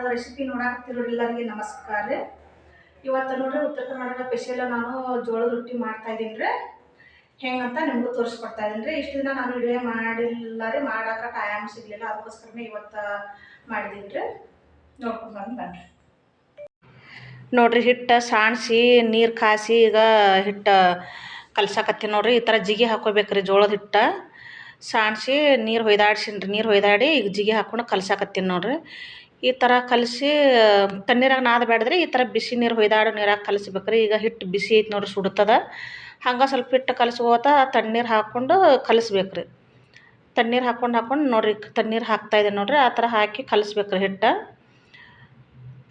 ಕರ್ನಾಟಕದ ರೆಸಿಪಿ ನೋಡಾಕತ್ತಿರೋ ಎಲ್ಲರಿಗೆ ನಮಸ್ಕಾರ. ರೀ ಇವತ್ತು ನೋಡ್ರಿ ಉತ್ತರ ಕರ್ನಾಟಕ ಸ್ಪೆಷಲ್ ನಾನು ಜೋಳದ ರೊಟ್ಟಿ ಮಾಡ್ತಾ ಇದ್ದೀನಿ ರೀ. ಹೆಂಗಂತ ನಿಮಗೂ ತೋರಿಸ್ಕೊಡ್ತಾ ಇದ್ದೀನಿ ರೀ. ಇಷ್ಟು ದಿನ ನಾನು ವಿಡಿಯೋ ಮಾಡಿಲ್ಲ ರೀ, ಮಾಡೋಕೆ ಟೈಮ್ ಸಿಗಲಿಲ್ಲ, ಅದಕ್ಕೋಸ್ಕರನೇ ಇವತ್ತು ಮಾಡಿದ್ದೀನಿ ರೀ. ನೋಡ್ಕೊಂಡು ಬಂದು ಬನ್ರಿ. ನೋಡ್ರಿ ಹಿಟ್ಟು ಸಾಣಿಸಿ, ನೀರು ಕಾಸಿ ಈಗ ಹಿಟ್ಟು ಕಲ್ಸಕತ್ತೀನಿ ನೋಡ್ರಿ. ಈ ಥರ ಜಿಗಿ ಹಾಕೋಬೇಕ್ರಿ ಜೋಳದ ಹಿಟ್ಟು. ಸಾಣಿಸಿ, ನೀರು ಹೊಯ್ದಾಡ್ಸಿನ್ರಿ, ನೀರು ಹೊಯ್ದಾಡಿ ಈಗ ಜಿಗಿ ಹಾಕೊಂಡು ಕಲ್ಸಾಕತ್ತೀನಿ ನೋಡ್ರಿ. ಈ ಥರ ಕಲಸಿ, ತಣ್ಣೀರಾಗ ನಾದ ಬೇಡದ್ರಿ ಈ ಥರ ಬಿಸಿ ನೀರು ಹೊಯ್ದಾಡೋ ನೀರಾಗ ಕಲಸ್ಬೇಕ್ರಿ. ಈಗ ಹಿಟ್ಟು ಬಿಸಿ ಐತೆ ನೋಡಿರಿ ಸುಡ್ತದ. ಹಂಗೆ ಸ್ವಲ್ಪ ಹಿಟ್ಟು ಕಲಸ್ಕೋತ ತಣ್ಣೀರು ಹಾಕ್ಕೊಂಡು ಕಲಸ್ಬೇಕ್ರಿ. ತಣ್ಣೀರು ಹಾಕ್ಕೊಂಡು ಹಾಕ್ಕೊಂಡು ನೋಡ್ರಿ, ತಣ್ಣೀರು ಹಾಕ್ತಾಯಿದ್ದೀನಿ ನೋಡಿರಿ, ಆ ಥರ ಹಾಕಿ ಕಲಸ್ಬೇಕ್ರಿ ಹಿಟ್ಟು.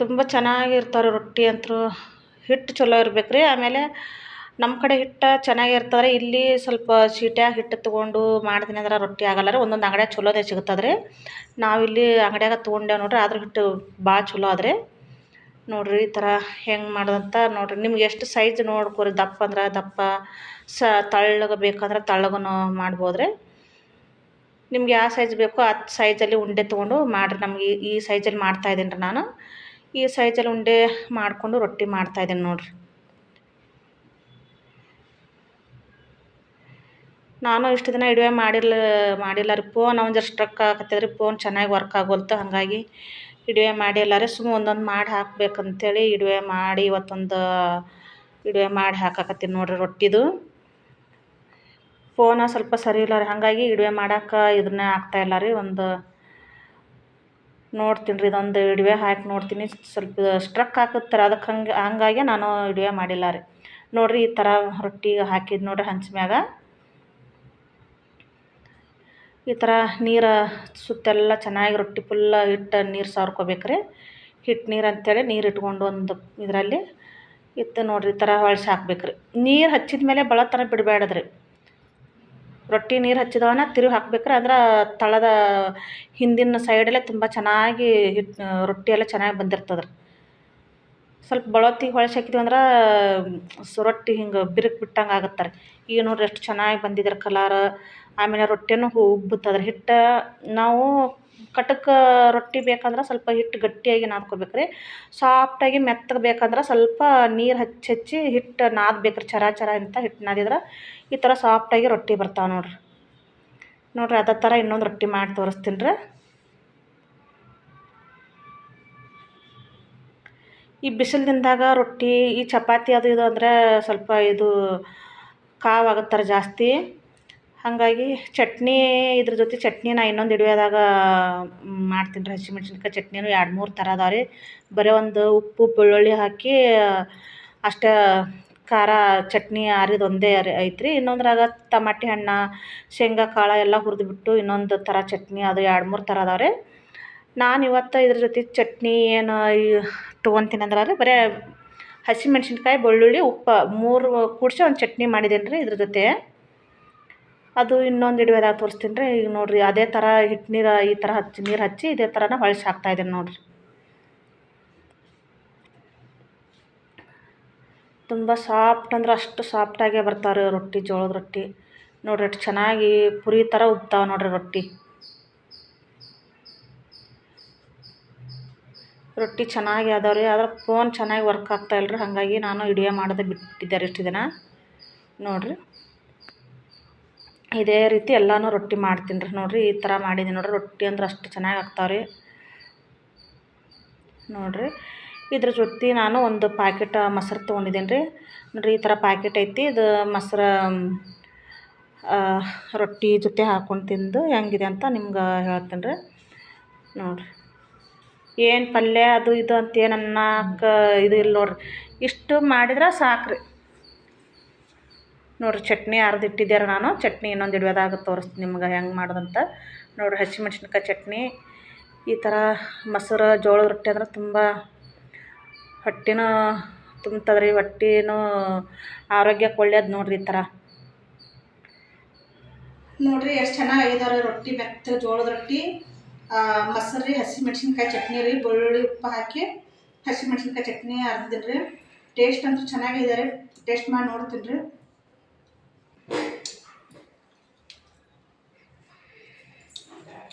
ತುಂಬ ಚೆನ್ನಾಗಿರ್ತಾವ್ರಿ ರೊಟ್ಟಿ ಅಂತೂ. ಹಿಟ್ಟು ಚಲೋ ಇರ್ಬೇಕು ಆಮೇಲೆ ನಮ್ಮ ಕಡೆ ಹಿಟ್ಟು ಚೆನ್ನಾಗಿರ್ತದೆ ರೀ ಇಲ್ಲಿ ಸ್ವಲ್ಪ ಚೀಟ್ಯಾಗ ಹಿಟ್ಟು ತೊಗೊಂಡು ಮಾಡ್ತೀನಿ ಅಂದ್ರೆ ರೊಟ್ಟಿ ಆಗಲ್ಲ ರೀ ಒಂದೊಂದು ಅಂಗಡಿಯಾಗ ಚಲೋದೇ ಸಿಗುತ್ತದೆ ರೀ ನಾವಿಲ್ಲಿ ಅಂಗಡ್ಯಾಗ ತೊಗೊಂಡೇವೆ ನೋಡ್ರಿ. ಆದ್ರೆ ಹಿಟ್ಟು ಭಾಳ ಚಲೋ ಅದ ರೀ ನೋಡಿರಿ ಈ ಥರ ಹೆಂಗೆ ಮಾಡೋದಂತ ನೋಡಿರಿ. ನಿಮ್ಗೆ ಎಷ್ಟು ಸೈಜ್ ನೋಡ್ಕೊರಿ. ದಪ್ಪ ಅಂದ್ರೆ ದಪ್ಪ, ಸ ತೆಳ್ಳಗೆ ಬೇಕಂದ್ರೆ ತಳ್ಳಗೂ ಮಾಡ್ಬೋದು ರೀ ನಿಮ್ಗೆ ಯಾವ ಸೈಜ್ ಬೇಕೋ ಆ ಸೈಜಲ್ಲಿ ಉಂಡೆ ತೊಗೊಂಡು ಮಾಡಿರಿ. ನಮಗೆ ಈ ಸೈಜಲ್ಲಿ ಮಾಡ್ತಾಯಿದ್ದೀನಿ ರೀ ನಾನು. ಈ ಸೈಜಲ್ಲಿ ಉಂಡೆ ಮಾಡಿಕೊಂಡು ರೊಟ್ಟಿ ಮಾಡ್ತಾಯಿದ್ದೀನಿ ನೋಡಿರಿ. ನಾನು ಇಷ್ಟು ದಿನ ಇಡುವೆ ಮಾಡಿಲ್ಲ ಮಾಡಿಲ್ಲ ರೀ ಫೋನ್ ಒಂದು ಸ್ಟ್ರಕ್ ಆಗತ್ತದ ರೀ ಫೋನ್ ಚೆನ್ನಾಗಿ ವರ್ಕ್ ಆಗೋಲ್ತು. ಹಾಗಾಗಿ ವಿಡಿಯೋ ಮಾಡಿಲ್ಲ ರೀ ಸುಮ್ಮ ಒಂದೊಂದು ಮಾಡಿ ಹಾಕಬೇಕಂತೇಳಿ ಇಡುವೆ ಮಾಡಿ ಇವತ್ತೊಂದು, ಇಡುವೆ ಮಾಡಿ ಹಾಕಕತ್ತೀನಿ ನೋಡಿರಿ ರೊಟ್ಟಿದು. ಫೋನ ಸ್ವಲ್ಪ ಸರಿ ಇಲ್ಲ ರೀ ಹಾಗಾಗಿ ವಿಡಿಯೋ ಮಾಡೋಕೆ ಇದನ್ನೇ ಆಗ್ತಾಯಿಲ್ಲ ರೀ ಒಂದು ನೋಡ್ತೀನಿ ರೀ ಇದೊಂದು ಇಡುವೆ ಹಾಕಿ ನೋಡ್ತೀನಿ. ಸ್ವಲ್ಪ ಸ್ಟ್ರಕ್ ಹಾಕುತ್ತಾರೆ. ಅದಕ್ಕೆ ಹಂಗೆ, ಹಂಗಾಗಿ ನಾನು ಇಡುವೆ ಮಾಡಿಲ್ಲ ರೀ ನೋಡಿರಿ ಈ ಥರ ರೊಟ್ಟಿ ಹಾಕಿದ್ದು ನೋಡಿರಿ ಹಂಚ ಮ್ಯಾಗ. ಈ ಥರ ನೀರು ಸುತ್ತೆಲ್ಲ ಚೆನ್ನಾಗಿ ರೊಟ್ಟಿ ಫುಲ್ಲ ಹಿಟ್ಟು ನೀರು ಸಾರ್ಕೋಬೇಕು ರೀ ಹಿಟ್ಟು ನೀರು ಅಂತೇಳಿ ನೀರು ಇಟ್ಕೊಂಡು ಒಂದು ಇದರಲ್ಲಿ ಇತ್ತು ನೋಡಿರಿ ಈ ಥರ ಹೊಳ್ಸಿ ಹಾಕ್ಬೇಕು ರೀ ನೀರು ಹಚ್ಚಿದ ಮೇಲೆ ಬಳತನ ಬಿಡಬೇಡದ್ರಿ ರೊಟ್ಟಿ ನೀರು ಹಚ್ಚಿದವನ ತಿರುವಿ ಹಾಕ್ಬೇಕ್ರಿ. ಅಂದ್ರೆ ತಳದ ಹಿಂದಿನ ಸೈಡಲ್ಲೇ ತುಂಬ ಚೆನ್ನಾಗಿ ಹಿಟ್ಟು ರೊಟ್ಟಿ ಎಲ್ಲ ಚೆನ್ನಾಗಿ ಬಂದಿರ್ತದೆ ರೀ ಸ್ವಲ್ಪ ಬಳೊತ್ತಿಗೆ ಹೊಳ್ಸಿ ಹಾಕಿದ್ವಿ ಅಂದ್ರೆ ರೊಟ್ಟಿ ಹಿಂಗೆ ಬಿರುಕು ಬಿಟ್ಟಂಗೆ ಆಗತ್ತೆ ರೀ ಈಗ ನೋಡ್ರಿ ಎಷ್ಟು ಚೆನ್ನಾಗಿ ಬಂದಿದೆ ಕಲರ್. ಆಮೇಲೆ ರೊಟ್ಟಿನೂ ಹೂ ರೀ ಹಿಟ್ಟು ನಾವು ಕಟಕ್ ರೊಟ್ಟಿ ಬೇಕಂದ್ರೆ ಸ್ವಲ್ಪ ಹಿಟ್ಟು ಗಟ್ಟಿಯಾಗಿ ನಾದ್ಕೋಬೇಕು ರೀ ಸಾಫ್ಟಾಗಿ ಮೆತ್ತಗೆ ಬೇಕಂದ್ರೆ ಸ್ವಲ್ಪ ನೀರು ಹಚ್ಚಿ ಹಚ್ಚಿ ಹಿಟ್ಟು ನಾದ್ಬೇಕು ರೀ ಚರ ಚರ ಅಂತ ಹಿಟ್ಟು ನಾದಿದ್ರೆ ಈ ಥರ ಸಾಫ್ಟಾಗಿ ರೊಟ್ಟಿ ಬರ್ತಾವೆ ನೋಡಿರಿ. ನೋಡ್ರಿ ಅದೇ ಥರ ಇನ್ನೊಂದು ರೊಟ್ಟಿ ಮಾಡಿ ತೋರಿಸ್ತೀನಿ ರೀ ಈ ಬಿಸಿಲು ದಿನದಾಗ ರೊಟ್ಟಿ, ಈ ಚಪಾತಿ ಅದು ಇದು ಅಂದರೆ ಸ್ವಲ್ಪ ಇದು ಕಾವಾಗುತ್ತಾರೆ ಜಾಸ್ತಿ. ಹಾಗಾಗಿ ಚಟ್ನಿ, ಇದ್ರ ಜೊತೆ ಚಟ್ನಿ ನಾ ಇನ್ನೊಂದು ಹಿಡಿಯೋದಾಗ ಮಾಡ್ತೀನಿ ರೀ ಹಸಿಮೆಣ್ಸಿನ್ಕಾಯಿ ಚಟ್ನಿನೂ ಎರಡು ಮೂರು ಥರ ಅದಾವೆ ರೀ. ಬರೀ ಒಂದು ಉಪ್ಪು, ಬೆಳ್ಳುಳ್ಳಿ ಹಾಕಿ, ಅಷ್ಟೇ ಖಾರ ಚಟ್ನಿ ಆರಿದ ಒಂದೇ ಐತೆ ರೀ ಇನ್ನೊಂದ್ರಾಗ ತಮಾಟಿ ಹಣ್ಣು, ಶೇಂಗಾ ಕಾಳು ಎಲ್ಲ ಹುರಿದ್ಬಿಟ್ಟು ಇನ್ನೊಂದು ಥರ ಚಟ್ನಿ ಅದು ಎರಡು ಮೂರು ಥರ ಅದಾವೆ ರೀ. ನಾನು ಇವತ್ತು ಇದ್ರ ಜೊತೆ ಚಟ್ನಿ ಏನು ತೊಗೊತೀನಿ ಅಂದ್ರೆ ಬರೇ ಹಸಿಮೆಣ್ಸಿನ್ಕಾಯಿ ಬೆಳ್ಳುಳ್ಳಿ, ಉಪ್ಪು, ಮೂರು ಕೂಡಿಸಿ ಒಂದು ಚಟ್ನಿ ಮಾಡಿದ್ದೀನಿ ರೀ ಇದ್ರ ಜೊತೆ. ಅದು ಇನ್ನೊಂದು ವಿಡಿಯೋದಾಗ ತೋರಿಸ್ತೀನಿ ರೀ ಈಗ ನೋಡಿರಿ ಅದೇ ಥರ ಹಿಟ್ಟು ನೀರು ಈ ಥರ ಹಚ್ಚಿ ನೀರು ಹಚ್ಚಿ ಇದೇ ಥರನ ಹೊಳ್ಸಿ ಹಾಕ್ತಾಯಿದ್ದೀನಿ ನೋಡಿರಿ. ತುಂಬ ಸಾಫ್ಟ್ ಅಂದ್ರೆ ಅಷ್ಟು ಸಾಫ್ಟಾಗೇ ಬರ್ತಾವೆ ರೀ ರೊಟ್ಟಿ, ಜೋಳದ ರೊಟ್ಟಿ. ನೋಡಿರಿ ಎಷ್ಟು ಚೆನ್ನಾಗಿ ಪುರಿ ಥರ ಉಬ್ತಾವೆ ನೋಡಿರಿ ರೊಟ್ಟಿ. ರೊಟ್ಟಿ ಚೆನ್ನಾಗಿ ಅದಾವೆ ರೀ, ಆದ್ರೆ ಫೋನ್ ಚೆನ್ನಾಗಿ ವರ್ಕ್ ಆಗ್ತಾಯಿಲ್ಲ ರೀ ಹಾಗಾಗಿ ನಾನು ವಿಡಿಯೋ ಮಾಡೋದೇ ರೀ ಇಷ್ಟು ದಿನ. ನೋಡಿರಿ. ಇದೇ ರೀತಿ ಎಲ್ಲನೂ ರೊಟ್ಟಿ ಮಾಡ್ತೀನಿ ರೀ, ನೋಡಿರಿ, ಈ ಥರ ಮಾಡಿದ್ದೀನಿ ನೋಡಿರಿ, ರೊಟ್ಟಿ ಅಂದ್ರೆ ಅಷ್ಟು ಚೆನ್ನಾಗಿ ಆಗ್ತಾವೆ ರೀ. ನೋಡಿರಿ. ಇದ್ರ ಜೊತೆ ನಾನು ಒಂದು ಪ್ಯಾಕೆಟ್ ಮೊಸರು ತೊಗೊಂಡಿದ್ದೀನಿ ರೀ ನೋಡಿರಿ, ಈ ಥರ ಪ್ಯಾಕೆಟ್ ಐತಿ, ಇದು ಮೊಸರು ರೊಟ್ಟಿ ಜೊತೆ ಹಾಕ್ಕೊಂಡು ತಿಂದು ಹೆಂಗಿದೆ ಅಂತ ನಿಮ್ಗೆ ಹೇಳ್ತೀನಿ ರೀ ನೋಡಿರಿ. ಏನು ಪಲ್ಯ ಅದು ಇದು ಅಂತ ಏನು ಅನ್ನಕ್ಕೆ ಇದು ಇಲ್ಲ ನೋಡ್ರಿ. ಇಷ್ಟು ಮಾಡಿದ್ರೆ ಸಾಕು ರೀ ನೋಡಿರಿ ಚಟ್ನಿ ಅರ್ದಿಟ್ಟಿದ್ದೆ ನಾನು. ಚಟ್ನಿ ಇನ್ನೊಂದು ವಿಡಿಯೋದಾಗ ತೋರಿಸ್ತೀನಿ ನಿಮ್ಗೆ ಹೆಂಗೆ ಮಾಡೋದಂತ. ನೋಡಿರಿ ಹಸಿಮೆಣ್ಸಿನ್ಕಾಯಿ ಚಟ್ನಿ. ಈ ಥರ ಮೊಸರು, ಜೋಳದ ರೊಟ್ಟಿ ಅಂದ್ರೆ ತುಂಬ ಹೊಟ್ಟೆನೂ ತುಂಬ್ತದೆ ರೀ ಹೊಟ್ಟೆನೂ ಆರೋಗ್ಯಕ್ಕೆ ಒಳ್ಳೇದು ನೋಡಿರಿ ಈ ಥರ ನೋಡಿರಿ ಎಷ್ಟು ಚೆನ್ನಾಗಿ ಆಗಿದಾವೆ ರೊಟ್ಟಿ, ಮೆತ್ತ ಜೋಳದ ರೊಟ್ಟಿ. ಮೊಸರು ರೀ ಹಸಿಮೆಣ್ಸಿನ್ಕಾಯಿ ಚಟ್ನಿ ರೀ, ಬೆಳ್ಳುಳ್ಳಿ ಉಪ್ಪು ಹಾಕಿ ಹಸಿಮೆಣ್ಸಿನ್ಕಾಯಿ ಚಟ್ನಿ ಅರ್ದಿದ್ದೀನಿ ರೀ. ಟೇಸ್ಟ್ ಅಂತೂ ಚೆನ್ನಾಗಿದೆ ರೀ. ಟೇಸ್ಟ್ ಮಾಡಿ ನೋಡ್ತೀನಿ ರೀ.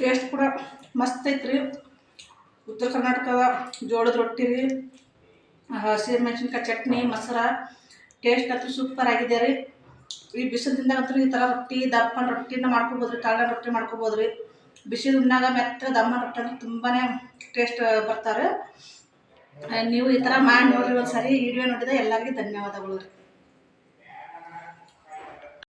ಟೇಸ್ಟ್ ಕೂಡ ಮಸ್ತ್ ಐತ್ರಿ. ಉತ್ತರ ಕರ್ನಾಟಕದ ಜೋಳದ ರೊಟ್ಟಿ ರೀ ಹಸಿರು ಮೆಣಸಿನ್ಕಾಯಿ ಚಟ್ನಿ, ಮೊಸರ. ಟೇಸ್ಟ್ ಅಂತೂ ಸೂಪರ್ ಆಗಿದೆ ರೀ. ಈ ಬಿಸಿಲಿಂದ ಅಂತೂ ಈ ಥರ ರೊಟ್ಟಿ, ದಪ್ಪನ ರೊಟ್ಟಿನ ಮಾಡ್ಕೊಬೋದು ರೀ ಕಾಳಿನ ರೊಟ್ಟಿ ಮಾಡ್ಕೊಬೋದು ರೀ. ಬಿಸಿಲು ಉಣ್ಣಾಗ ಮೆತ್ತ ದಮ್ಮ ರೊಟ್ಟಿ ಅಂದ್ರೆ ತುಂಬಾ ಟೇಸ್ಟ್ ಬರ್ತಾರೆ ನೀವು ಈ ಥರ ಮಾಡಿ ನೋಡಿರಿ ಒಂದು ಸರಿ ವಿಡಿಯೋ ನೋಡಿದ ಎಲ್ಲರಿಗೂ ಧನ್ಯವಾದಗಳು